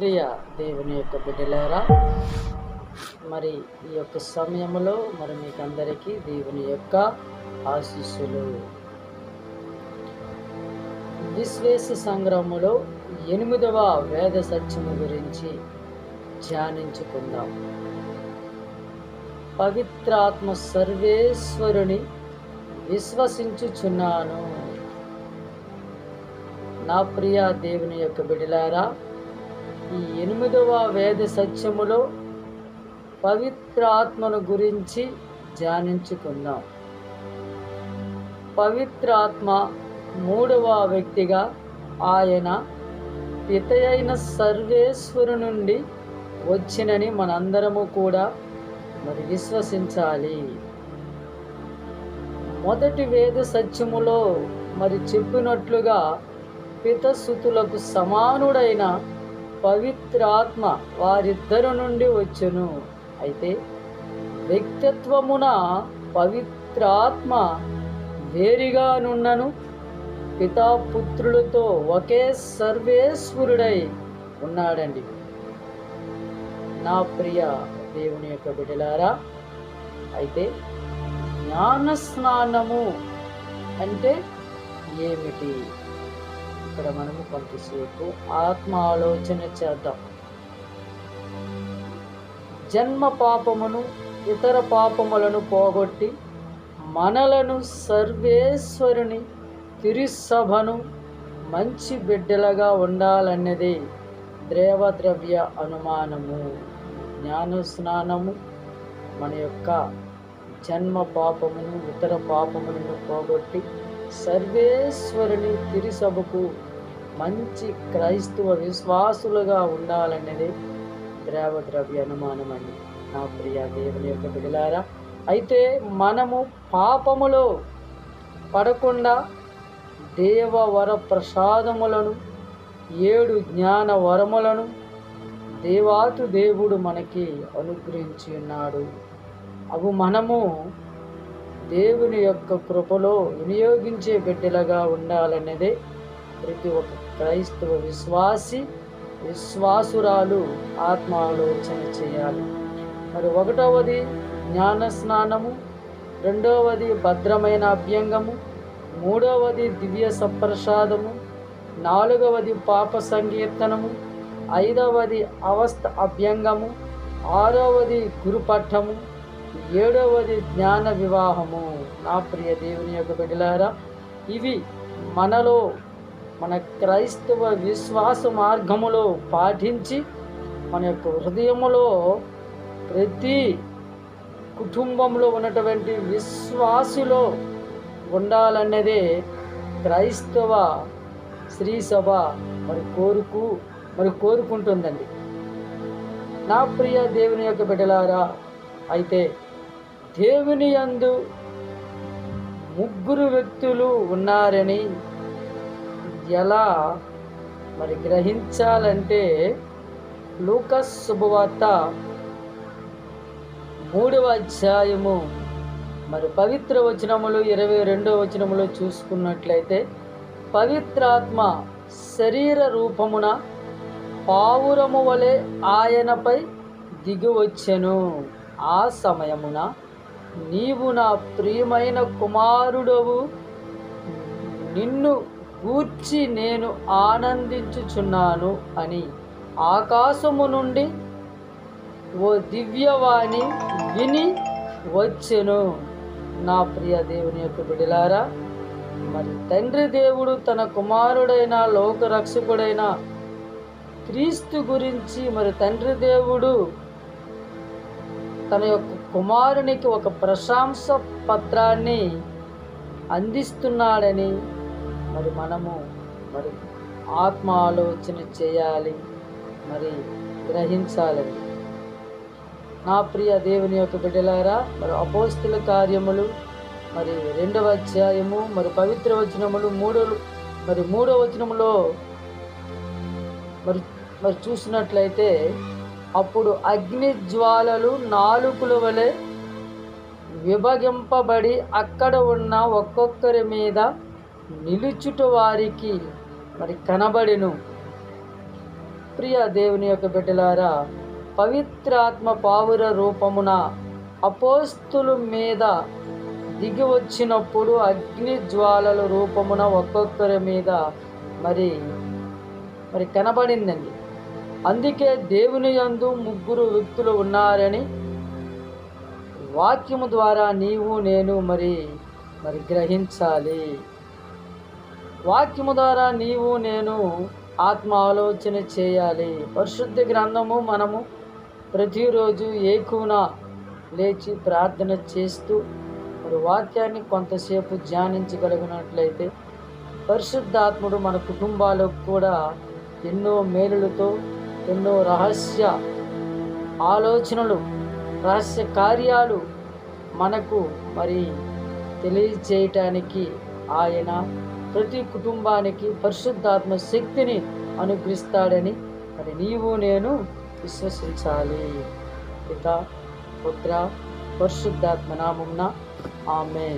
ప్రియ దేవుని యొక్క బిడ్డలారా మరి ఈ యొక్క సమయంలో మరి మీకు అందరికీ దేవుని యొక్క ఆశీస్సులు. విశ్వేశ సంగ్రహములో ఎనిమిదవ వేద సత్యము గురించి ధ్యానించుకుందాం. పవిత్రాత్మ సర్వేశ్వరుని విశ్వసించుచున్నాను. నా ప్రియ దేవుని యొక్క బిడలారా ఈ ఎనిమిదవ వేద సత్యములో పవిత్రాత్మను గురించి ధ్యానించుకుందాం. పవిత్రాత్మ మూడవ వ్యక్తిగా ఆయన పితయైన సర్వేశ్వరు నుండి వచ్చినని మనందరము కూడా మరి విశ్వసించాలి. మొదటి వేద సత్యములో మరి చెప్పినట్లుగా పితసుతులకు సమానుడైన పవిత్రాత్మ వారిద్దరు నుండి వచ్చును. అయితే వ్యక్తిత్వమున పవిత్రాత్మ వేరుగా నున్నను. పితాపుత్రులతో ఒకే సర్వేశ్వరుడై ఉన్నాడండి. నా ప్రియ దేవుని యొక్క బిడ్డలారా అయితే జ్ఞాన స్నానము అంటే ఏమిటి? ఇక్కడ మనము కొంతసేపు ఆత్మ ఆలోచన చేద్దాం. జన్మ పాపమును ఇతర పాపములను పోగొట్టి మనలను సర్వేశ్వరుని తిరుసభను మంచి బిడ్డలుగా ఉండాలన్నది ద్రేవద్రవ్య అనుమానము. జ్ఞాన స్నానము మన యొక్క జన్మ పాపమును ఇతర పాపములను పోగొట్టి సర్వేశ్వరుని తిరుసభకు మంచి క్రైస్తవ విశ్వాసులుగా ఉండాలన్నది ద్రావద్రవ్య అనుమానం అండి నా ప్రియ దేవుని యొక్క బిడలారా అయితే మనము పాపములో పడకుండా దేవ వర ప్రసాదములను ఏడు జ్ఞాన వరములను దేవాతు దేవుడు మనకి అనుగ్రహించి ఉన్నాడు. అవి మనము దేవుని యొక్క కృపలో వినియోగించే బిడ్డలుగా ఉండాలన్నదే ప్రతి ఒక్క క్రైస్తవ విశ్వాసి విశ్వాసురాలు ఆత్మాలోచన చేయాలి. మరి ఒకటవది జ్ఞాన స్నానము రెండవది భద్రమైన అభ్యంగము మూడవది దివ్య సప్రసాదము నాలుగవది పాప సంకీర్తనము ఐదవది అవస్థ అభ్యంగము ఆరవది గురుపట్టము ఏడవది జ్ఞాన వివాహము. నా ప్రియ దేవుని యొక్క బిడ్డలారా ఇవి మనలో మన క్రైస్తవ విశ్వాస మార్గములో పాటించి మన యొక్క హృదయములో ప్రతి కుటుంబంలో ఉన్నటువంటి విశ్వాసులో ఉండాలన్నదే క్రైస్తవ స్త్రీ సభ మరి కోరుకు మరి కోరుకుంటుందండి. నా ప్రియ దేవుని యొక్క బిడ్డలారా అయితే దేవుని యందు ముగ్గురు వ్యక్తులు ఉన్నారని ఎలా మరి గ్రహించాలంటే లూకస్ శుభవార్త మూడవ అధ్యాయము మరి పవిత్ర వచనములు ఇరవై రెండవ వచనములో చూసుకున్నట్లయితే పవిత్రాత్మ శరీర రూపమున పావురము వలె ఆయనపై దిగివచ్చెను ఆ సమయమున నీవు నా ప్రియమైన కుమారుడవు. నిన్ను గూర్చి నేను ఆనందించుచున్నాను అని ఆకాశము నుండి ఓ దివ్యవాణి విని వచ్చెను. నా ప్రియ దేవుని యొక్క బిడిలారా మరి తండ్రి దేవుడు తన కుమారుడైన లోకరక్షకుడైన క్రీస్తు గురించి మరి తండ్రి దేవుడు తన యొక్క కుమారునికి ఒక ప్రశంస పత్రాన్ని అందిస్తున్నాడని మరి మనము మరి ఆత్మ ఆలోచన చేయాలి మరి గ్రహించాలని నా ప్రియ దేవుని యొక్క బిడ్డలారా మరి అపోస్తుల కార్యములు మరి రెండవ అధ్యాయము మరి పవిత్ర వచనములు మూడో మరి మూడో వచనములో మరి మరి చూసినట్లయితే అప్పుడు అగ్ని జ్వాలలు నాలుకల వలె విభజింపబడి అక్కడ ఉన్న ఒక్కొక్కరి మీద నిలుచుట వారికి మరి కనబడిను. ప్రియ దేవుని యొక్క బిడ్డలారా పవిత్రాత్మ పావుర రూపమున అపోస్తుల మీద దిగి వచ్చినప్పుడు అగ్ని జ్వాలల రూపమున ఒక్కొక్కరి మీద మరి మరి కనబడిందండి. అందుకే దేవుని యందు ముగ్గురు వ్యక్తులు ఉన్నారని వాక్యము ద్వారా నీవు నేను మరి మరి గ్రహించాలి. వాక్యము ద్వారా నీవు నేను ఆత్మ ఆలోచన చేయాలి. పరిశుద్ధ గ్రంథము మనము ప్రతిరోజు ఏకున లేచి ప్రార్థన చేస్తూ మరి వాక్యాన్ని కొంతసేపు ధ్యానించగలిగినట్లయితే పరిశుద్ధాత్ముడు మన కుటుంబాలకు కూడా ఎన్నో మేలులతో ఎన్నో రహస్య ఆలోచనలు రహస్య కార్యాలు మనకు మరి తెలియజేయటానికి ఆయన ప్రతి కుటుంబానికి పరిశుద్ధాత్మ శక్తిని అనుగ్రహిస్తాడని మరి నీవు నేను విశ్వసించాలి. పిత పుత్ర పరిశుద్ధాత్మ నామమున ఆమె